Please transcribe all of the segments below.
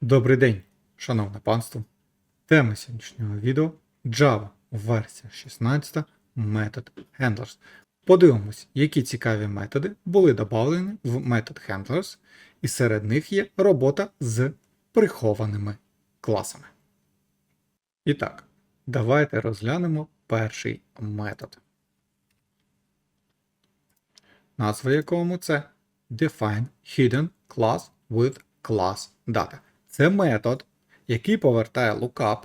Добрий день, шановне панство. Тема сьогоднішнього відео Java версія 16 метод Handlers. Подивимось, які цікаві методи були додавлені в метод Handlers, і серед них є робота з прихованими класами. І так, давайте розглянемо перший метод. Назва якому це Define Hidden Class with Class Data. Це метод, який повертає lookup,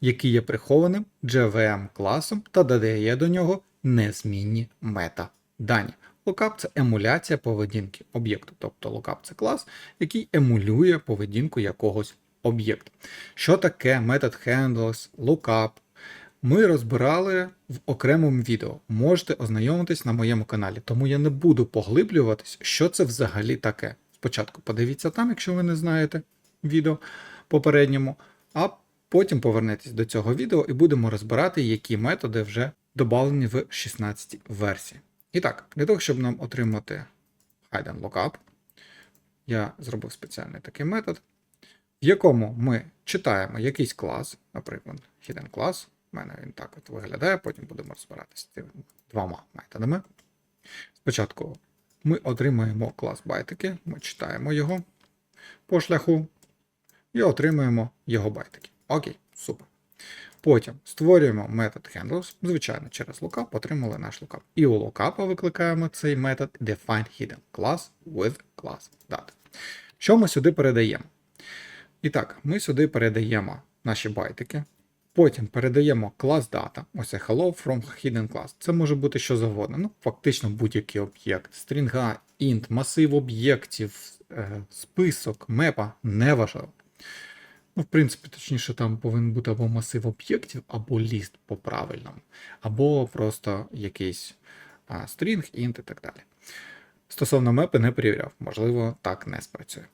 який є прихованим JVM класом та додає до нього незмінні метадані. Lookup – це емуляція поведінки об'єкту, тобто lookup – це клас, який емулює поведінку якогось об'єкту. Що таке метод handles, lookup? Ми розбирали в окремому відео. Можете ознайомитись на моєму каналі, тому я не буду поглиблюватись, що це взагалі таке. Спочатку подивіться там, якщо ви не знаєте відео попередньому, а потім повернетесь до цього відео і будемо розбирати, які методи вже додавлені в 16 версії. І так, для того, щоб нам отримати hidden lookup, я зробив спеціальний такий метод, в якому ми читаємо якийсь клас, наприклад, hidden class. У мене він так от виглядає, потім будемо розбиратися з цими двома методами. Спочатку ми отримаємо клас байтики, ми читаємо його по шляху і отримуємо його байтики. Окей, супер. Потім створюємо метод handles, звичайно, через lookup отримали наш lookup. І у lookup викликаємо цей метод define hidden class with class data. Що ми сюди передаємо? І так, ми сюди передаємо наші байтики. Потім передаємо клас data, ось hello from hidden class. Це може бути що завгодно. Ну, фактично будь-який об'єкт, стрінга, int, масив об'єктів, е, список, мепа, неважливо. Ну, в принципі, точніше, там повинен бути або масив об'єктів, або ліст по правильному, або просто якийсь а, стрінг, int і так далі. Стосовно мепи не перевіряв, можливо, так не спрацює.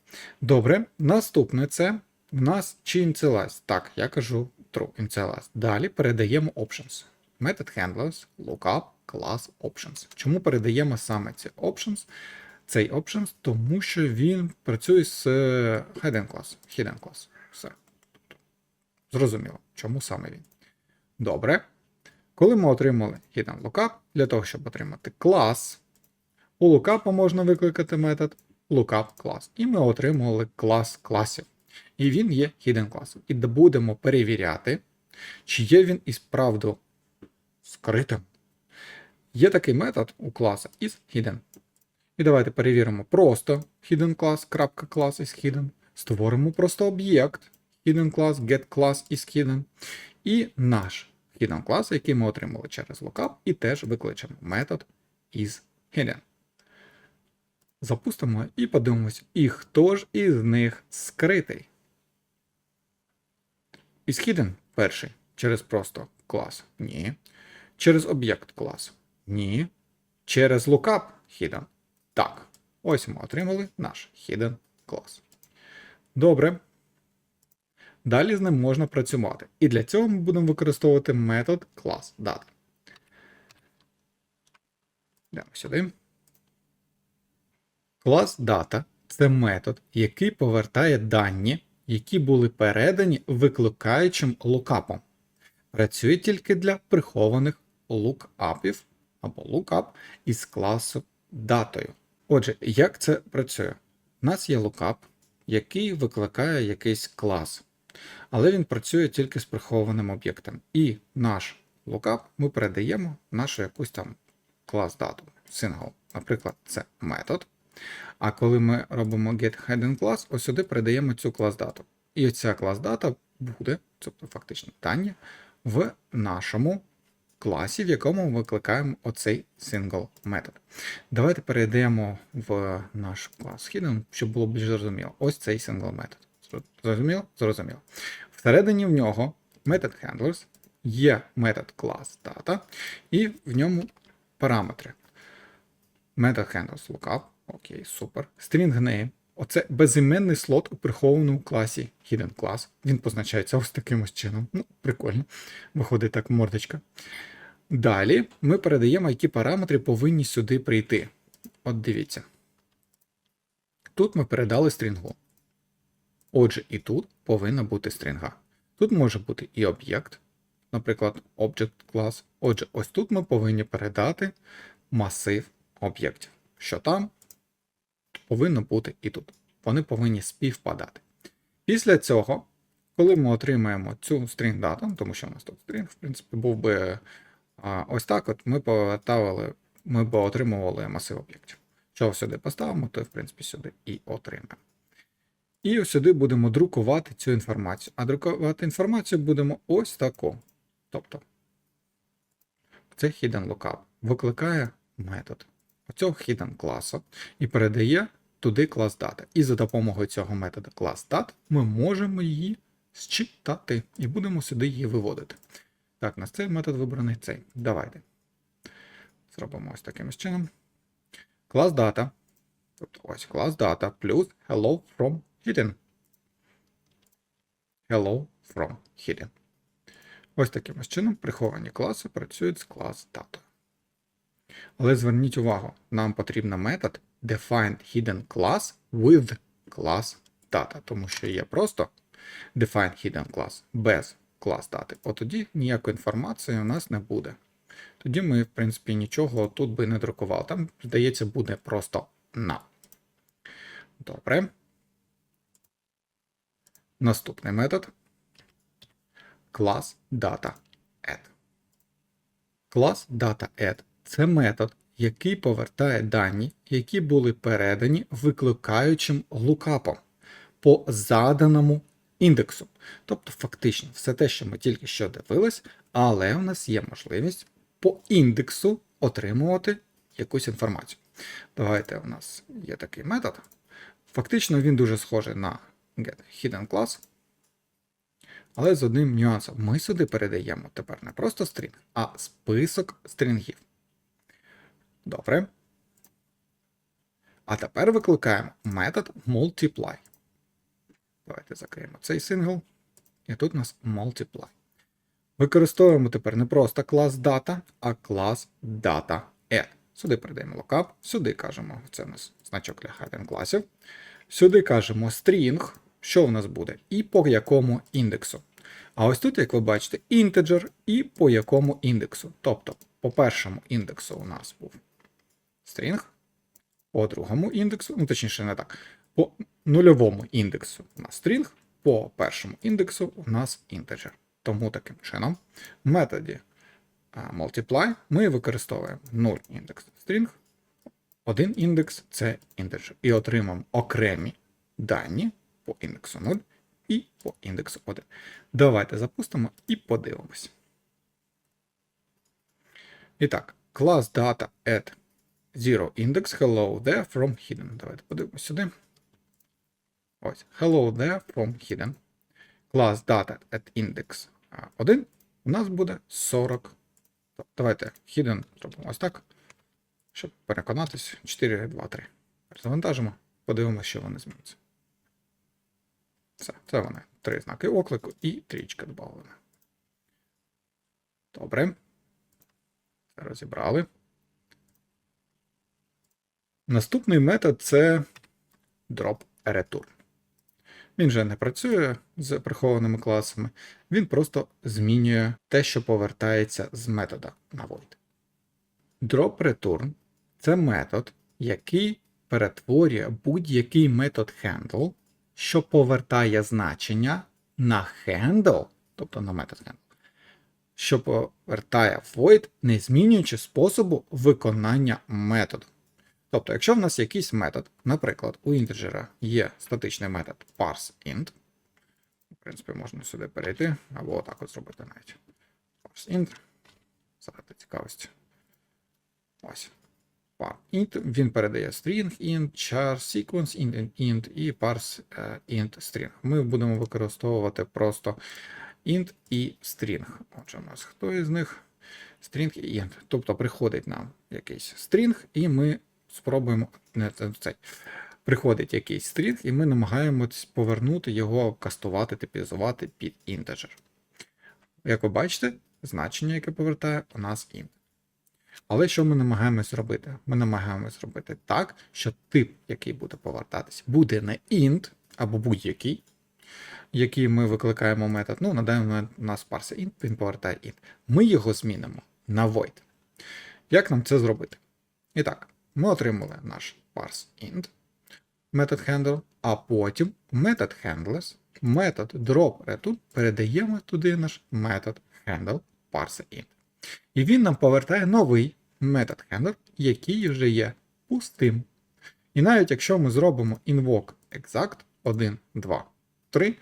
Добре, наступне це в нас чи initialize. Так, я кажу true initialize. Далі передаємо options. Метод handlers, lookup, class options. Чому передаємо саме ці options? Цей options, тому що він працює з е, hidden class. Hidden class. Все. Тобто, Зрозуміло, чому саме він. Добре. Коли ми отримали hidden lookup, для того, щоб отримати клас, у lookup можна викликати метод lookup class. І ми отримали клас класів. І він є hidden класом. І будемо перевіряти, чи є він і справду скритим. Є такий метод у класа is hidden. І давайте перевіримо просто hidden class, крапка class is hidden. Створимо просто об'єкт hidden class, get class is hidden. І наш hidden class, який ми отримали через lookup, і теж викличемо метод is hidden. Запустимо і подивимось, і хто ж із них скритий. Is hidden перший через просто клас. Ні. Через об'єкт клас. Ні. Через lookup hidden. Так. Ось ми отримали наш hidden клас. Добре. Далі з ним можна працювати. І для цього ми будемо використовувати метод class data. Йдемо сюди. Клас data це метод, який повертає дані, які були передані викликаючим лукапом. Працює тільки для прихованих лукапів або lookup із класу датою. Отже, як це працює? У нас є lookup, який викликає якийсь клас, але він працює тільки з прихованим об'єктом. І наш lookup ми передаємо нашу якусь там клас дату, single. Наприклад, це метод. А коли ми робимо get hidden class, ось сюди передаємо цю клас дату. І ця клас дата буде, тобто фактично дані, в нашому класі, в якому ми викликаємо оцей single метод. Давайте перейдемо в наш клас hidden, щоб було більш зрозуміло. Ось цей single метод. Зрозуміло? Зрозуміло. Всередині в нього метод handlers, є метод class data, і в ньому параметри. Метод handlers lookup. Окей, супер. String name. Оце безіменний слот у прихованому класі Hidden Class. Він позначається ось таким ось чином. Ну, прикольно. Виходить так мордочка. Далі ми передаємо, які параметри повинні сюди прийти. От дивіться. Тут ми передали стрінгу. Отже, і тут повинна бути стрінга. Тут може бути і об'єкт, наприклад, object class. Отже, ось тут ми повинні передати масив об'єктів. Що там повинно бути і тут. Вони повинні співпадати. Після цього, коли ми отримаємо цю string дату, тому що у нас тут string, в принципі, був би ось так, от ми повертали, ми б отримували масив об'єктів. Що сюди поставимо, то в принципі сюди і отримаємо. І ось сюди будемо друкувати цю інформацію. А друкувати інформацію будемо ось таку. Тобто, це hidden lookup викликає метод оцього hidden класу і передає туди клас data. І за допомогою цього методу клас data ми можемо її зчитати і будемо сюди її виводити. Так, у нас цей метод вибраний цей. Давайте. Зробимо ось таким чином. Клас data. Тобто ось клас data плюс hello from hidden. Hello from hidden. Ось таким чином приховані класи працюють з клас data. Але зверніть увагу, нам потрібен метод define hidden class with class data, тому що є просто define hidden class без клас дати. От тоді ніякої інформації у нас не буде. Тоді ми, в принципі, нічого тут би не друкували. Там, здається, буде просто на. Добре. Наступний метод. Клас data add. Клас data add це метод, який повертає дані, які були передані викликаючим лукапом по заданому індексу. Тобто, фактично, все те, що ми тільки що дивились, але у нас є можливість по індексу отримувати якусь інформацію. Давайте у нас є такий метод. Фактично, він дуже схожий на get hidden class. Але з одним нюансом. Ми сюди передаємо тепер не просто стрінг, а список стрінгів. Добре. А тепер викликаємо метод multiply. Давайте закриємо цей сингл. І тут у нас multiply. Використовуємо тепер не просто клас data, а клас data add. Сюди передаємо lookup, сюди кажемо, це у нас значок для hidden класів. Сюди кажемо string, що у нас буде, і по якому індексу. А ось тут, як ви бачите, integer і по якому індексу. Тобто, по першому індексу у нас був string, по другому індексу, ну точніше, не так, нульовому індексу у нас string, по першому індексу у нас integer. Тому таким чином, в методі multiply ми використовуємо 0 індекс string, один індекс це integer. І отримаємо окремі дані по індексу 0 і по індексу 1. Давайте запустимо і подивимось. І так, клас data at 0 index hello there from hidden. Давайте подивимось сюди. Ось, hello there from hidden. Клас data at index 1 у нас буде 40. Давайте hidden зробимо ось так. Щоб переконатись, 4, 2, 3. Завантажимо, подивимося, що вони змінються. Все, це вони. Три знаки оклику і трічка додавлена. Добре. Розібрали. Наступний метод це drop return. Він же не працює з прихованими класами, він просто змінює те, що повертається з метода на void. Drop return це метод, який перетворює будь-який метод handle, що повертає значення на handle, тобто на метод handle, що повертає void, не змінюючи способу виконання методу. Тобто, якщо в нас якийсь метод, наприклад, у інтеджера є статичний метод parseInt, в принципі, можна сюди перейти, або отак от зробити навіть. parseInt, заради цікавості. Ось. parseInt, він передає string int, char sequence int, int і parse int string. Ми будемо використовувати просто int і string. Отже, у нас хто із них? String і int. Тобто приходить нам якийсь string, і ми спробуємо цей. Приходить якийсь стрінг, і ми намагаємось повернути його, кастувати, типізувати під інтеджер. Як ви бачите, значення, яке повертає, у нас int. Але що ми намагаємось зробити? Ми намагаємось зробити так, що тип, який буде повертатись, буде не int або будь-який, який ми викликаємо метод, ну, на даний момент у нас парсер int, він повертає int. Ми його змінимо на void. Як нам це зробити? І так, ми отримали наш parse int, метод handle, а потім метод handless, метод drop return передаємо туди наш метод handle parse int. І він нам повертає новий метод handler, який вже є пустим. І навіть якщо ми зробимо invoke exact 1, 2, 3,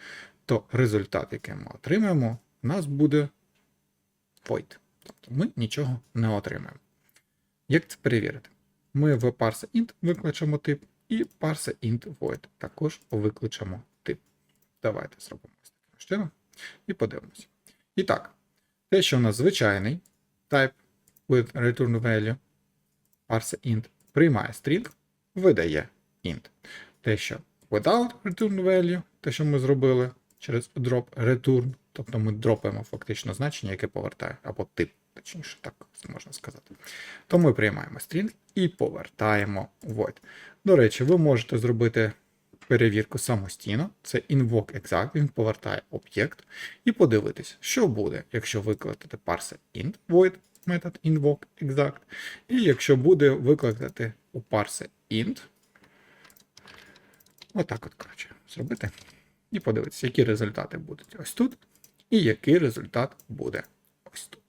то результат, який ми отримаємо, у нас буде void. Тобто ми нічого не отримаємо. Як це перевірити? Ми в parse int викличемо тип, і parse int void також викличемо тип. Давайте зробимо ось таким чином і подивимося. І так, те, що у нас звичайний type with return value, parse int приймає string, видає int. Те, що without return value, те, що ми зробили через drop return, тобто ми дропаємо фактично значення, яке повертає, або тип, точніше, так можна сказати. То ми приймаємо string і повертаємо void. До речі, ви можете зробити перевірку самостійно. Це invoke exact, він повертає об'єкт, і подивитись, що буде, якщо викликати parse int void метод invoke exact, і якщо буде викликати у parse int, отак от, коротше, зробити. І подивитися, які результати будуть ось тут, і який результат буде ось тут.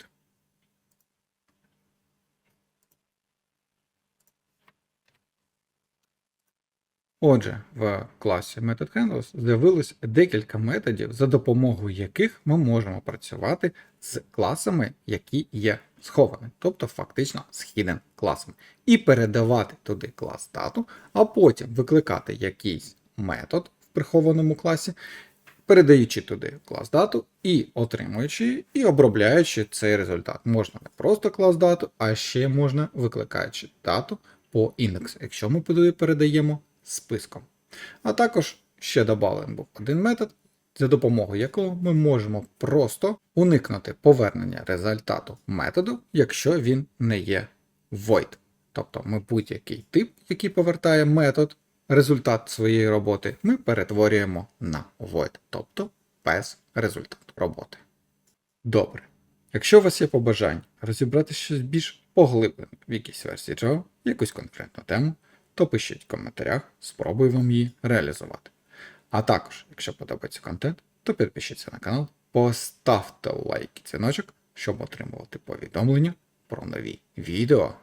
Отже, в класі MethodHandles з'явилось декілька методів, за допомогою яких ми можемо працювати з класами, які є сховані, тобто фактично з hidden класами, і передавати туди клас дату, а потім викликати якийсь метод в прихованому класі, передаючи туди клас дату і отримуючи і обробляючи цей результат. Можна не просто клас дату, а ще можна викликаючи дату по індексу, якщо ми туди передаємо списком. А також ще додалений був один метод, за допомогою якого ми можемо просто уникнути повернення результату методу, якщо він не є void. Тобто ми будь-який тип, який повертає метод, результат своєї роботи, ми перетворюємо на void, тобто без результату роботи. Добре. Якщо у вас є побажання розібрати щось більш поглиблено в якійсь версії Java, якусь конкретну тему, то пишіть в коментарях, спробую вам її реалізувати. А також, якщо подобається контент, то підпишіться на канал, поставте лайк і дзвіночок, щоб отримувати повідомлення про нові відео.